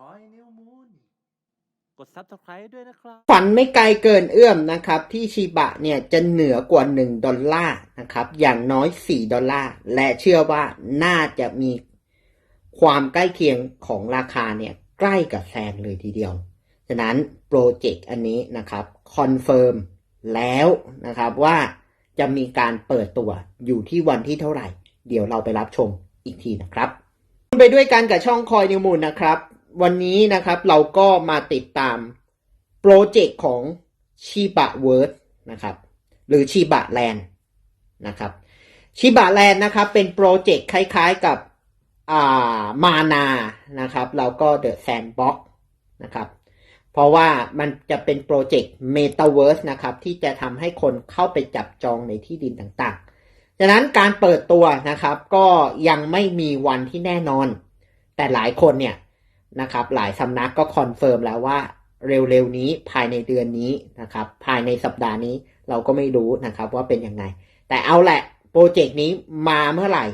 คอยนิวมูนกด Subscribe ด้วยนะครับ ฝันไม่ไกลเกินเอื้อมนะครับ ที่ชิบะเนี่ยจะเหนือกว่า 1 ดอลลาร์นะครับ อย่างน้อย 4 ดอลลาร์ และเชื่อว่าน่าจะมีความใกล้เคียงของราคาเนี่ยใกล้กับแซงเลยทีเดียว ฉะนั้นโปรเจกต์อันนี้นะครับคอนเฟิร์มแล้วนะครับว่าจะมีการเปิดตัวอยู่ที่วันที่เท่าไหร่ เดี๋ยวเราไปรับชมอีกทีนะครับ ไปด้วยกันกับช่องคอยนิวมูลนะครับ วันนี้นะครับเราก็มาติดตามโปรเจกต์ของชิบะเวิร์ดนะครับหรือชิบะแลนด์นะครับชิบะแลนด์นะครับเป็นโปรเจกต์คล้ายๆกับอ่ามานานะครับแล้วก็เดอะแซนบ็อกนะครับเพราะว่ามันจะเป็นโปรเจกต์เมตาเวิร์สนะครับที่จะทำให้คนเข้าไปจับจองในที่ดินต่างๆฉะนั้นการเปิดตัวนะครับก็ยังไม่มีวันที่แน่นอน แต่หลายคนเนี่ย นะครับ หลายสำนักก็คอนเฟิร์มแล้วว่าเร็วๆนี้ภายในเดือนนี้นะครับ ภายในสัปดาห์นี้เราก็ไม่รู้นะครับว่าเป็นยังไง แต่เอาแหละโปรเจกต์นี้มาเมื่อไหร่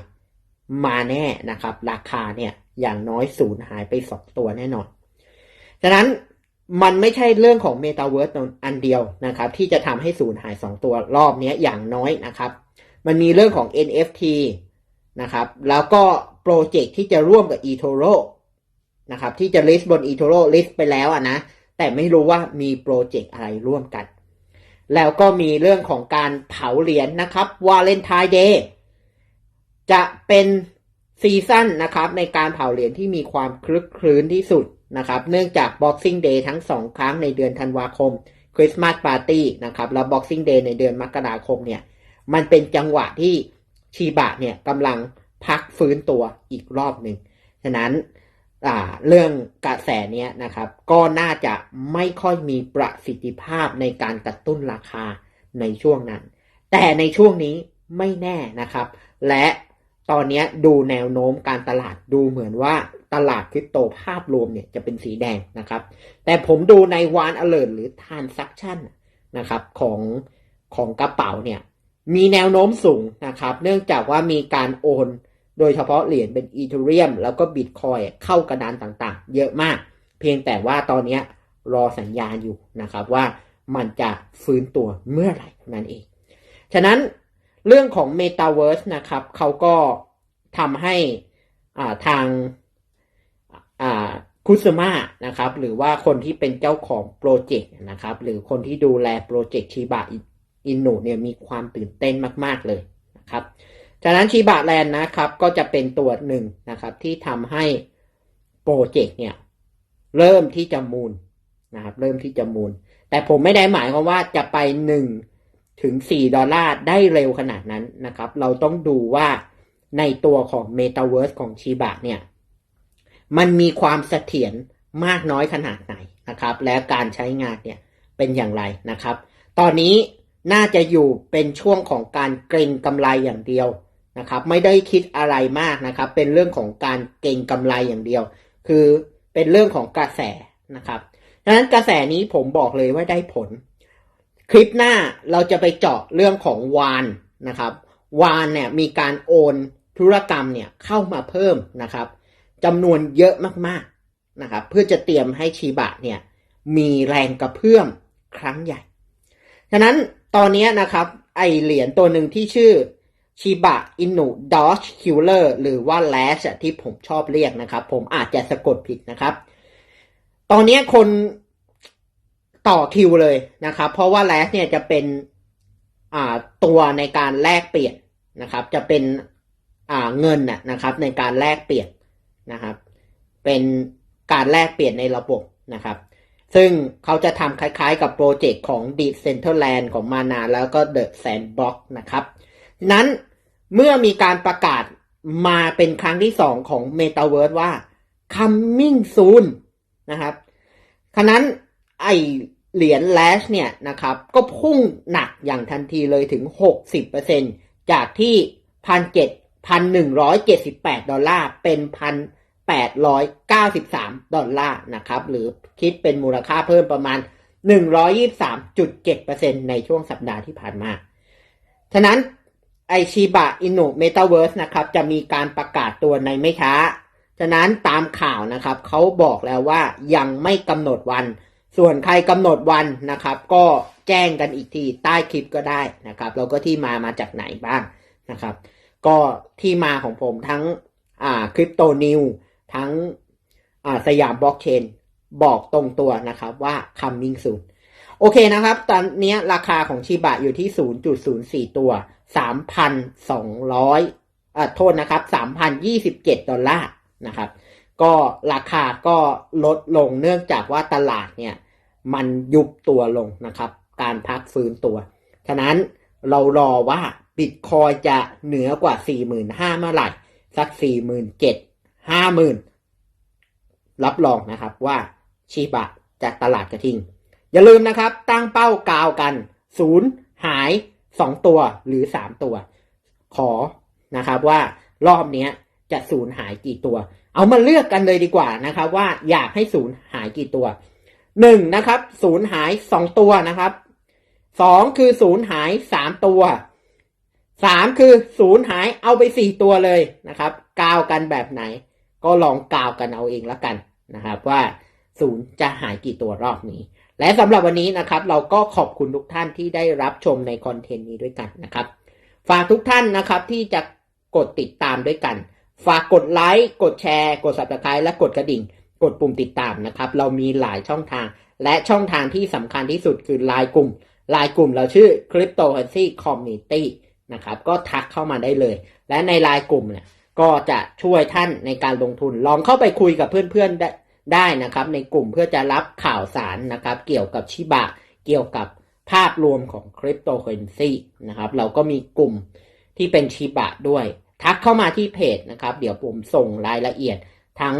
มาแน่นะครับ ราคาเนี่ยอย่างน้อยศูนย์หายไปสองตัวแน่นอนฉะนั้นมันไม่ใช่เรื่องของ m e t a เวิร์สอันเดียวนะครับ ที่จะทำให้ศูนย์หาย 2 ตัวรอบนี้อย่างน้อยนะครับ มันมีเรื่องของ NFT นะครับ แล้วก็โปรเจกต์ที่จะร่วมกับ eToro นะครับที่จะ list บน eToro list ไปแล้วอะนะแต่ไม่รู้ว่ามีโปรเจกต์อะไรร่วมกัน แล้วก็มีเรื่องของการเผาเหรียญนะครับ Valentine Day จะเป็นซีซั่นนะครับในการเผาเหรียญที่มีความคลึกคลื้นที่สุดนะครับเนื่องจาก Boxing Day ทั้งสองครั้งในเดือนธันวาคม Christmas Party นะครับแล้ว Boxing Day ในเดือนมกราคมเนี่ยมันเป็นจังหวะที่ชีบะเนี่ยกำลังพักฟื้นตัวอีกรอบหนึ่งฉะนั้น เรื่องกระแสเนี้ยนะครับ ก็น่าจะไม่ค่อยมีประสิทธิภาพในการกระตุ้นราคาในช่วงนั้น แต่ในช่วงนี้ไม่แน่นะครับ และตอนนี้ดูแนวโน้มการตลาดดูเหมือนว่าตลาดคริปโตภาพรวมเนี่ยจะเป็นสีแดงนะครับ แต่ผมดูในวานอเล r หรือ transaction นะครับของของกระเป๋าเนี่ยมีแนวโน้มสูงนะครับ เนื่องจากว่ามีการโอน โดยเฉพาะเหรียญเป็นอีเทเรียมแล้วก็บิตคอยเข้ากระดานต่างๆ เยอะมาก เพียงแต่ว่าตอนนี้รอสัญญาณอยู่นะครับว่ามันจะฟื้นตัวเมื่อไหร่นั้นเอง ฉะนั้นเรื่องของ Metaverse นะครับเขาก็ทำให้อ่าทางอ่าคุสมานะครับหรือว่าคนที่เป็นเจ้าของโปรเจกต์นะครับหรือคนที่ดูแลโปรเจกต์ชิบะอินโนเนี่ยมีความตื่นเต้นมาก ๆ เลยนะครับ ฉะนั้นชิบะแลนด์นะครับก็จะเป็นตัวหนึ่งนะครับที่ทำให้โปรเจกต์เนี่ยเริ่มที่จะมูลนะครับเริ่มที่จะมูล แต่ผมไม่ได้หมายความว่าจะไปหนึ่งถึงสี่ดอลลาร์ได้เร็วขนาดนั้นนะครับ เราต้องดูว่าในตัวของ Metaverse ของชิบะเนี่ย มันมีความเสถียรมากน้อยขนาดไหนนะครับ และการใช้งานเนี่ยเป็นอย่างไรนะครับ ตอนนี้น่าจะอยู่เป็นช่วงของการเกรงกำไรอย่างเดียว นะครับไม่ได้คิดอะไรมากนะครับ เป็นเรื่องของการเกรงกำไรอย่างเดียว คือเป็นเรื่องของกระแสนะครับดังนั้นกระแสนี้ผมบอกเลยว่าได้ผล คลิปหน้าเราจะไปเจาะเรื่องของวานนะครับวานเนี่ยมีการโอนธุรกรรมเนี่ยเข้ามาเพิ่มนะครับจำนวนเยอะมากๆนะครับเพื่อจะเตรียมให้ชีบะเนี่ยมีแรงกระเพื่อมครั้งใหญ่ ฉะนั้นตอนนี้นะครับไอเหรียญตัวหนึ่งที่ชื่อ ชิบะอินุดอชคิลเลอร์หรือว่าแลชที่ผมชอบเรียกนะครับ ผมอาจจะสะกดผิดนะครับ ตอนนี้คนต่อคิวเลยนะครับ เพราะว่าแลชเนี่ยจะเป็นตัวในการแลกเปลี่ยนนะครับ จะเป็นเงินน่ะนะครับ ในการแลกเปลี่ยนนะครับ เป็นการแลกเปลี่ยนในระบบนะครับ ซึ่งเขาจะทำคล้ายๆกับโปรเจกต์ของ Deep Centerland ของมานาแล้วก็ The Sandbox นะครับนั้น เมื่อมีการประกาศมาเป็นครั้งที่สองของ Metaverse ว่า coming soon นะครับขณะนั้นไอเหรียญ Lash เนี่ยนะครับ ก็พุ่งหนักอย่างทันทีเลยถึง 60%จากที่ 1,700 1,178 ดอลลาร์ เป็น 1,893 ดอลลาร์นะครับ หรือคิดเป็นมูลค่าเพิ่มประมาณ 123.7%ในช่วงสัปดาห์ที่ผ่านมา ฉะนั้น ไอชิบะอินุเมตาเวิร์สนะครับ จะมีการประกาศตัวในไม่ช้า ฉะนั้นตามข่าวนะครับเขาบอกแล้วว่ายังไม่กำหนดวัน ส่วนใครกำหนดวันนะครับ ก็แจ้งกันอีกทีใต้คลิปก็ได้นะครับแล้วก็ที่มามาจากไหนบ้างนะครับ ก็ที่มาของผมทั้งอ่าคริปโตนิวทั้งอ่าสยามบล็อกเชนบอกตรงตัวนะครับว่า coming soon โอเคนะครับ ตอนนี้ราคาของชิบะอยู่ที่ 0.04 ตัว 3,200อ่าโทษนะครับ 3,027 ดอลลาร์นะครับ ก็ราคาก็ลดลงเนื่องจากว่าตลาดเนี่ย มันยุบตัวลงนะครับ การพักฟื้นตัว ฉะนั้นเรารอว่าบิตคอยจะเหนือกว่า 45,000เมื่อไหร่ สัก 47,000 50,000 รับรองนะครับว่าชีบะจะตลาดกระทิง อย่าลืมนะครับ ตั้งเป้ากาวกันศูนย์หาย 2 ตัวหรือ 3 ตัว ขอนะครับว่ารอบนี้จะศูนย์หายกี่ตัว เอามาเลือกกันเลยดีกว่านะครับ ว่าอยากให้ศูนย์หายกี่ตัวหนึ่งนะครับศูนย์หายสองตัวนะครับสองคือศูนย์หายสามตัวสามคือศูนย์หายเอาไปสี่ตัวเลยนะครับกาวกันแบบไหน ก็ลองกาวกันเอาเองละกันนะครับ ว่าศูนย์จะหายกี่ตัวรอบนี้ และสำหรับวันนี้นะครับเราก็ขอบคุณทุกท่านที่ได้รับชมในคอนเทนต์นี้ด้วยกันนะครับ ฝากทุกท่านนะครับที่จะกดติดตามด้วยกัน ฝากกดไลค์กดแชร์ กด subscribe และกดกระดิ่ง กดปุ่มติดตามนะครับ เรามีหลายช่องทาง และช่องทางที่สำคัญที่สุดคือไลน์กลุ่มไลน์กลุ่มเราชื่อ Cryptocurrency Community นะครับก็ทักเข้ามาได้เลย และในไลน์กลุ่มเนี่ยก็จะช่วยท่านในการลงทุน ลองเข้าไปคุยกับเพื่อนๆได้ ได้นะครับ ในกลุ่มเพื่อจะรับข่าวสารนะครับ เกี่ยวกับชิบะ เกี่ยวกับภาพรวมของ Cryptocurrency นะครับ เราก็มีกลุ่มที่เป็นชิบะด้วย ทักเข้ามาที่เพจนะครับ เดี๋ยวผมส่งรายละเอียดทั้ง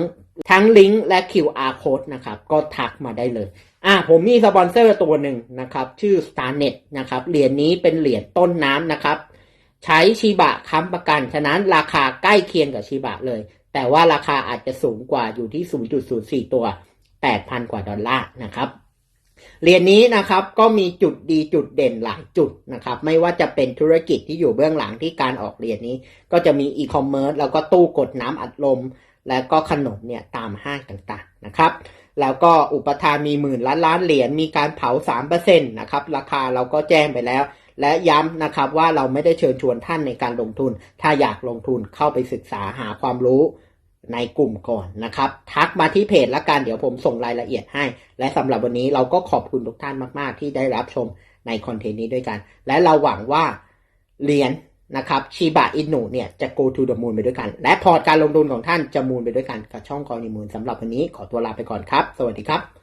ทั้งลิงก์และ QR code นะครับ ก็ทักมาได้เลย อะผมมีสปอนเซอร์ตัวหนึ่งนะครับ ชื่อ Starnet นะครับ เหรียญนี้เป็นเหรียญต้นน้ำนะครับ ใช้ชิบะค้ำประกัน ฉะนั้นราคาใกล้เคียงกับชิบะเลย แต่ว่าราคาอาจจะสูงกว่าอยู่ที่ 0.04 ตัว 8,000 กว่าดอลลาร์นะครับเหรียญนี้นะครับก็มีจุดดีจุดเด่นหลายจุดนะครับ ไม่ว่าจะเป็นธุรกิจที่อยู่เบื้องหลังที่การออกเหรียญนี้ ก็จะมีอีคอมเมิร์ซแล้วก็ตู้กดน้ำอัดลม แล้วก็ขนมเนี่ยตามห้างต่างๆนะครับ แล้วก็อุปทานมีหมื่นล้านล้านเหรียญมีการเผา3%นะครับ ราคาเราก็แจ้งไปแล้ว และย้ำนะครับว่าเราไม่ได้เชิญชวนท่านในการลงทุน ถ้าอยากลงทุนเข้าไปศึกษาหาความรู้ในกลุ่มก่อนนะครับ ทักมาที่เพจละกันเดี๋ยวผมส่งรายละเอียดให้ และสำหรับวันนี้เราก็ขอบคุณทุกท่านมากๆ ที่ได้รับชมในคอนเทนต์นี้ด้วยกัน และเราหวังว่าเหรียญนะครับชิบะอินุเนี่ยจะ go to the moon ไปด้วยกัน และพอร์ตการลงทุนของท่านจะมูนไปด้วยกันกับช่องกอนิมูลสำหรับวันนี้ขอตัวลาไปก่อนครับ สวัสดีครับ